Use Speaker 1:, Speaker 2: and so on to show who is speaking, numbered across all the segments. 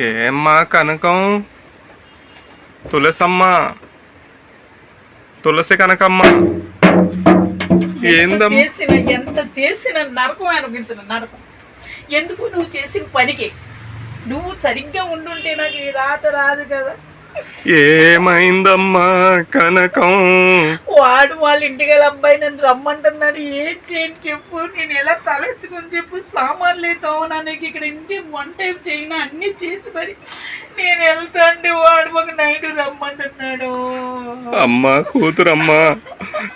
Speaker 1: ఏమ్మా కనకం? తులసమ్మ. తులసి కనకమ్మ.
Speaker 2: ఎంత
Speaker 1: ఏందమ్మా
Speaker 2: చేసిన ఎంత చేసిన నరకం అనిపించిన నరకం. ఎందుకు నువ్వు చేసిన పనికి? నువ్వు సరిగ్గా ఉండుంటే నాకు రాత రాదు కదా.
Speaker 1: ఏమైందమ్మా కనకం?
Speaker 2: వాడు వాళ్ళ ఇంటికి వెళ్ళి అబ్బాయి నన్ను రమ్మంటున్నాడు. ఏం చేయని చెప్పు. నేను ఎలా తలెత్తుకొని చెప్పు. సామాన్లు తోనా నీకు? ఇక్కడ ఇంటి వంట ఏం చేయను అన్ని చేసి మరి నేను వెళ్తాండి వాడు ఒక నైట్ రమ్మంటున్నాడు.
Speaker 1: అమ్మా కూతురమ్మా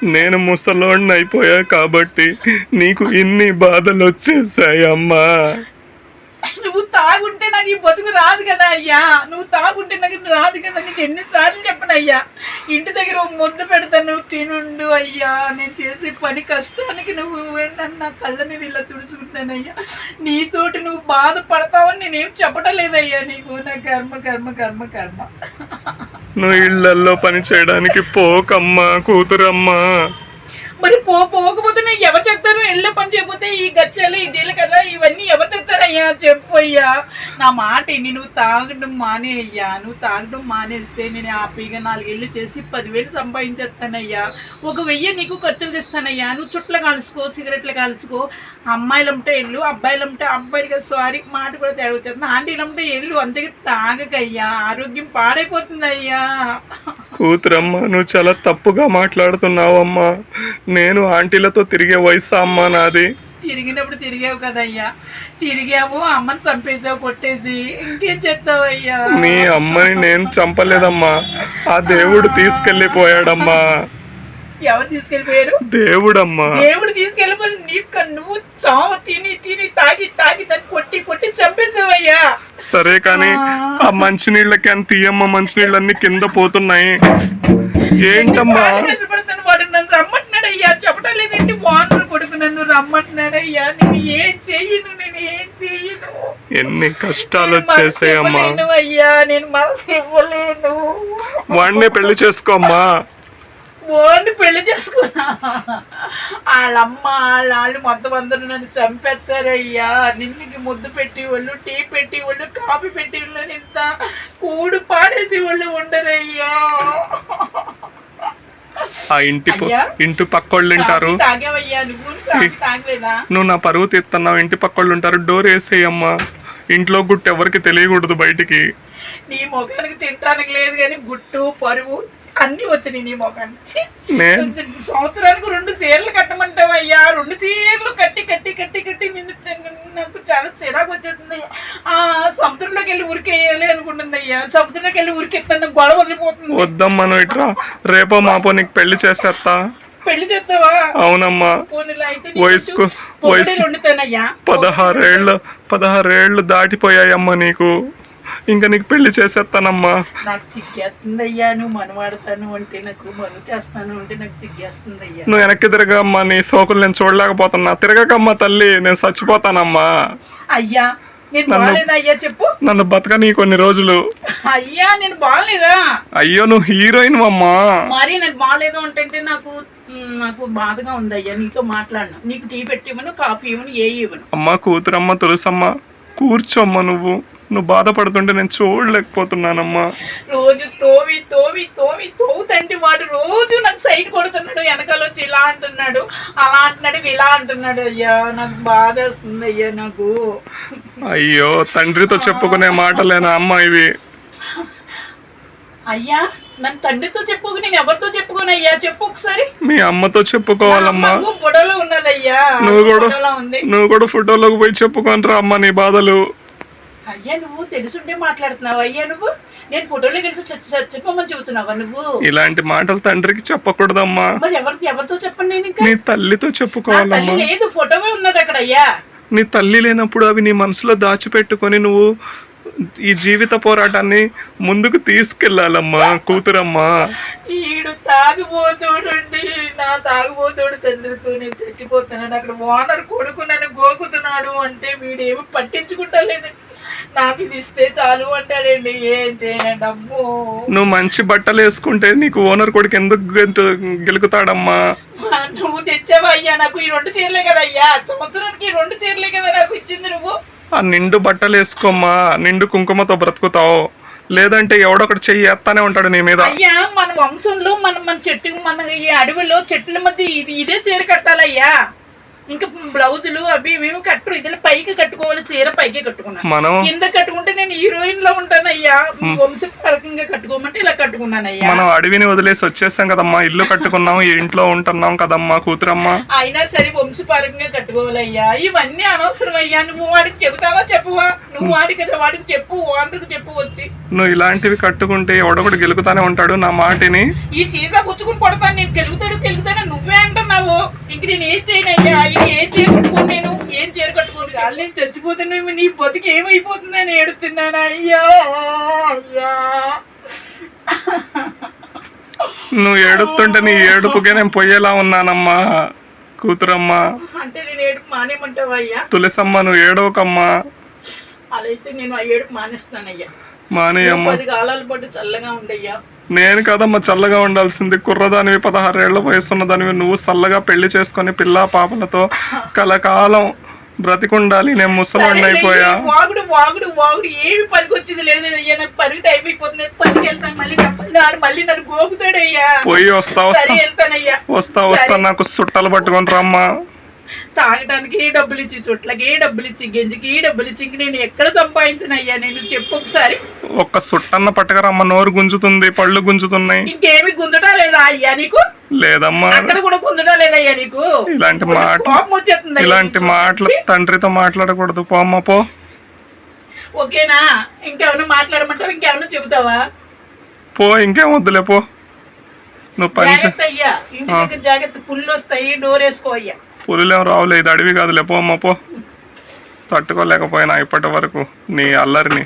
Speaker 1: నేను ముసలోడిని అయిపోయా కాబట్టి నీకు ఇన్ని బాధలు వచ్చేసాయి అమ్మా
Speaker 2: నువ్వు తాగుంటే నాకు ఈ బతుకు రాదు కదా అయ్యా. నువ్వు తాగుంటే నాకు రాదు కదా. నీకు ఎన్నిసార్లు చెప్పను అయ్యా. ఇంటి దగ్గర ఒక పెడతా పెడతాను నువ్వు తినుండు అయ్యా. నేను చేసే పని కష్టానికి నువ్వు నన్ను నా కళ్ళని ఇలా తుడుచుకుంటానయ్యా నీతోటి నువ్వు బాధపడతావని నేనేం చెప్పడం లేదయ్యా నీకు. నా కర్మ కర్మ కర్మ కర్మ.
Speaker 1: నువ్వు ఇళ్ళల్లో పని చేయడానికి పోకమ్మా కూతురమ్మా.
Speaker 2: మరి పో పోకపోతే నేను ఎవరు చెప్తారు ఇళ్ళ పని చేయకపోతే ఈ గచ్చాలు ఈ జీలకర్ర ఇవన్నీ ఎవరు చెప్తారయ్యా చెప్పు అయ్యా. నా మాట విని నువ్వు తాగడం మానే అయ్యా నువ్వు తాగడం మానేస్తే నేను హ్యాపీగా నాలుగేళ్ళు చేసి పదివేలు సంపాదించేస్తానయ్యా. ఒక వెయ్యి నీకు ఖర్చులు తెస్తానయ్యా. నువ్వు చుట్ల కాల్చుకో సిగరెట్లు కాల్చుకో. అమ్మాయిలు ఉంటే ఎల్లు అబ్బాయిలు ఉంటే అబ్బాయిలు సారీ. మాట కూడా తేడా వచ్చేస్తుంది. ఆంటీలు ఉంటే ఎల్లు అంతకి తాగకయ్యా. ఆరోగ్యం పాడైపోతుందయ్యా.
Speaker 1: కూతురమ్మా నువ్వు చాలా తప్పుగా మాట్లాడుతున్నావమ్మా. నేను ఆంటీలతో తిరిగే వయసు అమ్మా నాది?
Speaker 2: తిరిగినప్పుడు తిరిగావు కదయ్యా. తిరిగావు అమ్మని చంపేసావు కొట్టేసి. ఇంకేం చేస్తావయ్యా?
Speaker 1: నీ అమ్మని నేను చంపలేదమ్మా. ఆ దేవుడు తీసుకెళ్ళిపోయాడమ్మా.
Speaker 2: ఎవరు తీసుకెళ్ళిపోయారు?
Speaker 1: దేవుడమ్మా.
Speaker 2: దేవుడు తీసుకెళ్ళిపోయి నీకు నువ్వు చావు తిని తిని
Speaker 1: సరే కానీ ఆ. మంచినీళ్ళకి అంత తీయమ్మ మంచినీళ్ళన్నీ కింద పోతున్నాయి. ఏంటమ్మా? ఎన్ని కష్టాలు వచ్చేసాయమ్మా. వాడినే పెళ్ళి చేసుకోమ్మా.
Speaker 2: పెళ్ళి చేసుకున్నా. వాళ్ళమ్మ వాళ్ళ మొత్తం అందరూ నన్ను చంపేస్తారయ్యా. నిన్నుకి ముద్దు పెట్టి వాళ్ళు టీ పెట్టి వాళ్ళు కాఫీ పెట్టి వాళ్ళు ఇంత కూడు పాడేసి వాళ్ళు ఉండరయ్యా.
Speaker 1: ఆ ఇంటి? ఇంటి పక్కోళ్ళు
Speaker 2: తాగావయ్యా నువ్వు?
Speaker 1: నా పరువు తీస్తున్నావు ఇంటి పక్కోళ్ళు ఉంటారు. డోర్ వేసేయమ్మా. ఇంట్లో గుట్టు ఎవరికి తెలియకూడదు బయటికి.
Speaker 2: నీ ముఖానికి తినడానికి లేదు కానీ గుట్టు పరువు అన్ని వచ్చినాయి నీ ముఖానికి.
Speaker 1: నేను
Speaker 2: సంవత్సరానికి రెండు చీరలు కట్టమంటావయ్యా. రెండు చీరలు కట్టి కట్టి కట్టి కట్టి నిన్ను నాకు చాలా చిరాకు వచ్చేస్తుంది ఆ సముద్రంలోకి వెళ్ళి ఉరికేయాలి అనుకుంటుంది అయ్యా సముద్రంలోకి వెళ్ళి ఉరికెత్తాను గొడవ వదిలిపోతుంది.
Speaker 1: వద్దమ్మా నువ్వు ఇట్రా. రేపో మాపో నీకు పెళ్ళి చేసేస్తా
Speaker 2: పెళ్ళి చేస్తావా?
Speaker 1: అవునమ్మా. వయసుకు-
Speaker 2: వయసు
Speaker 1: పదహారేళ్ళు పదహారేళ్ళు దాటిపోయాయమ్మా నీకు. ఇంకా నీకు పెళ్ళి చేసేస్తానమ్మా.
Speaker 2: నాకు సిగ్గేస్తుందయ్యా నువ్వు మనవాడతాను అంటే నాకు మను చేస్తాను అంటే నాకు సిగ్గేస్తుందయ్యా
Speaker 1: నువ్వు వెనక్కి తిరగమ్మా నీ సోకులు నేను చూడలేకపోతున్నా. తిరగకమ్మా తల్లి నేను చచ్చిపోతానమ్మా.
Speaker 2: అయ్యా నేను బాగాలేదా అయ్యా చెప్పు.
Speaker 1: నన్ను బతకనీ కొన్ని రోజులు.
Speaker 2: అయ్యా నేను బాగాలేదా
Speaker 1: అయ్యో నువ్వు హీరోయిన్ అమ్మా.
Speaker 2: మరి నాకు బాగాలేదు అంటే నాకు నాకు బాధగా ఉంది అయ్యా నీతో మాట్లాడను. నీకు టీ పెట్టి ఇవ్వను కాఫీ ఇవ్వను ఏ ఇవ్వను?
Speaker 1: అమ్మ కూతురమ్మ తులసమ్మ కూర్చోమ్మా నువ్వు. నువ్వు బాధపడుతుంటే నేను చూడలేకపోతున్నానమ్మా.
Speaker 2: రోజు తోవి తోవి తోవి తోవుతంటే వాడు రోజు నాకు సైడ్ కొడుతున్నాడు వెనకాల వచ్చి ఇలా అంటున్నాడు అలా అంటున్నాడు ఇలా అంటున్నాడు. అయ్యా నాకు బాధ వస్తుంది అయ్యా నాకు.
Speaker 1: అయ్యో తండ్రితో చెప్పుకునే మాటలేనా అమ్మ ఇవి?
Speaker 2: అయ్యా నన్ను తండ్రితో చెప్పుకు నేను ఎవరితో చెప్పుకోను అయ్యా? చెప్పు ఒకసారి.
Speaker 1: మీ అమ్మతో చెప్పుకోవాలమ్మా.
Speaker 2: బుడలో ఉన్నదయ్యా.
Speaker 1: నువ్వు కూడా
Speaker 2: బుడలో ఉంది.
Speaker 1: నువ్వు కూడా ఫోటోలోకి పోయి చెప్పుకొని రా అమ్మ నీ బాధలు?
Speaker 2: అయ్యా నువ్వు తెలుసుంటే మాట్లాడుతున్నావు. అయ్యా నువ్వు నేను ఫోటోలోకి వెళ్తే చచ్చి చచ్చిపోమని చెబుతున్నావా నువ్వు?
Speaker 1: ఇలాంటి మాటలు తండ్రికి చెప్పకూడదమ్మా.
Speaker 2: మరి ఎవరికి ఎవరితో చెప్పండి నేను ఇంకా?
Speaker 1: నీ తల్లితో చెప్పుకోవాలమ్మా.
Speaker 2: తల్లి లేదు ఫోటోవే ఉన్నది అక్కడ అయ్యా
Speaker 1: నీ తల్లి లేనప్పుడు అవి నీ మనసులో దాచిపెట్టుకొని నువ్వు ఈ జీవిత పోరాటాన్ని ముందుకు తీసుకెళ్ళాలమ్మా కూతురమ్మా.
Speaker 2: ఈడు తాగుబోతుడుండి నా తాగుబోతుడు తండ్రితో నేను చచ్చిపోతున్నాను. అక్కడ ఓనర్ కొడుకు నన్ను గోకుతున్నాడు అంటే వీడేమి పట్టించుకుంటా లేదు నాకు ఇది ఇస్తే చాలు అంటాడండి. ఏం చేయనండి అమ్మో.
Speaker 1: నువ్వు మంచి బట్టలు వేసుకుంటే నీకు ఓనర్ కొడుకు ఎందుకు గెలుకుతాడమ్మా?
Speaker 2: నువ్వు తెచ్చావా అయ్యా? నాకు ఈ రెండు చీరలే కదా అయ్యా. సంవత్సరానికి ఈ రెండు చీరలే కదా నాకు ఇచ్చింది నువ్వు?
Speaker 1: ఆ నిండు బట్టలు వేసుకోమ్మా నిండు కుంకుమతో బ్రతుకుతావు. లేదంటే ఎవడొకటి చెయ్యేస్తానే ఉంటాడు నీ మీద.
Speaker 2: అయ్యా మన వంశంలో మన మన చెట్టు మన ఈ అడవిలో చెట్ల మధ్య ఇది ఇదే చీర కట్టాలయ్యా. ఇంకా బ్లౌజులు అవి ఇవేమి కట్టరు ఇది పైకి కట్టుకోవాలి చీర పైకి కట్టుకున్నాను
Speaker 1: మనం
Speaker 2: కింద కట్టుకుంటే నేను హీరోయిన్లో ఉంటానయ్యా. వంశపరకంగా కట్టుకోమంటే ఇలా కట్టుకున్నానయ్యా.
Speaker 1: మనం అడవిని వదిలేసి వచ్చేసాం కదమ్మా. ఇల్లు కట్టుకున్నాం ఇంట్లో ఉంటున్నాం కదమ్మా కూతురమ్మా.
Speaker 2: అయినా సరే వంశపరంగా కట్టుకోవాలయ్యా. ఇవన్నీ అనవసరం అయ్యా నువ్వు వాడికి చెబుతావా చెప్పవా? నువ్వు వాడికి కదా వాడికి చెప్పు ఓనర్కి చెప్పు వచ్చి.
Speaker 1: నువ్వు ఇలాంటివి కట్టుకుంటే ఎవడొకటి గెలుకుతానే ఉంటాడు నా మాటిని.
Speaker 2: ఈ సీసా పుచ్చుకుని కొడతాను నేను కెలుగుతాడు కెలుగుతాడు నువ్వే అంటున్నావు ఇంక నేను ఏం చేయనయ్యా ఇది ఏం చీర కట్టుకోను నేను? ఏం చీర కట్టుకోను కాదు నేను చచ్చిపోతున్నా నీ బతికి ఏమైపోతుందని ఏడుతున్నాను అయ్యా అయ్యా.
Speaker 1: నువ్వు ఏడుస్తుంటే నీ ఏడుపుకే నేను పొయ్యేలా ఉన్నానమ్మా కూతురమ్మా.
Speaker 2: అంటే నేను ఏడుపు మానేమంటావా అయ్యా?
Speaker 1: తులసమ్మ నువ్వు ఏడవకమ్మా.
Speaker 2: అలా అయితే నేను ఆ ఏడుపు మానేస్తానయ్యా.
Speaker 1: మానేయమ్మా.
Speaker 2: పది కాలాల పాటు చల్లగా ఉండయ్యా.
Speaker 1: నేను కదమ్మా చల్లగా ఉండాల్సింది. కుర్రదానివి పదహారేళ్ళ వయసున్న దానివి నువ్వు చల్లగా పెళ్ళి చేసుకొని పిల్ల పాపలతో కలకాలం బ్రతికుండాలి. నేను ముసలోడిని అయిపోయా.
Speaker 2: వాగుడు వాగుడు వాగుడు. ఏమి పనికి వచ్చింది లేదు. అయ్యా నాకు పనికి టైం అయిపోతుంది. పనికి వెళ్తాను. మళ్ళీ నాడు మళ్ళీ నన్ను గోకుతాడయ్యా.
Speaker 1: పోయి వస్తా వస్తా. వస్తా వస్తా. నాకు సుట్టలు పట్టుకొని రమ్మా.
Speaker 2: తాగడానికి డబ్బులు ఇచ్చి చుట్లకి డబ్బులు ఇచ్చి గెంజికి డబ్బులు ఇచ్చి నేను ఎక్కడ సంపాదించినయ్యా నేను చెప్పు ఒకసారి.
Speaker 1: ఒక్క సుట్టన్న పట్టకరమ్మ నోరు గుంజుతుంది పళ్ళు గుంజుతున్నాయి.
Speaker 2: ఇంకేమి గుంజటా లేదా అయ్యా నీకు?
Speaker 1: లేదమ్మా.
Speaker 2: అక్కడ కూడా గుంజటా లేదయ్యా నీకు?
Speaker 1: ఇలాంటి మాట
Speaker 2: కోపం వచ్చేస్తుంది అయ్యా
Speaker 1: ఇలాంటి. మాటలు తండ్రితో మాట్లాడకూడదు. పో అమ్మ పో.
Speaker 2: ఓకేనా? ఇంకేమైనా మాట్లాడమంటావా? ఇంకేమైనా చెబుతావా?
Speaker 1: పో ఇంకేం వద్దులే పో. నువ్వు పని
Speaker 2: జాగ్రత్త అయ్యా. ఇంటి దగ్గర జాగ్రత్త. పుల్లు వస్తాయి డోర్ వేసుకో అయ్యా.
Speaker 1: పులులేం రావులే ఇది అడవి కాదు లేపో అమ్మ పో. తట్టుకోలేకపోయినా ఇప్పటి వరకు నీ అల్లరిని.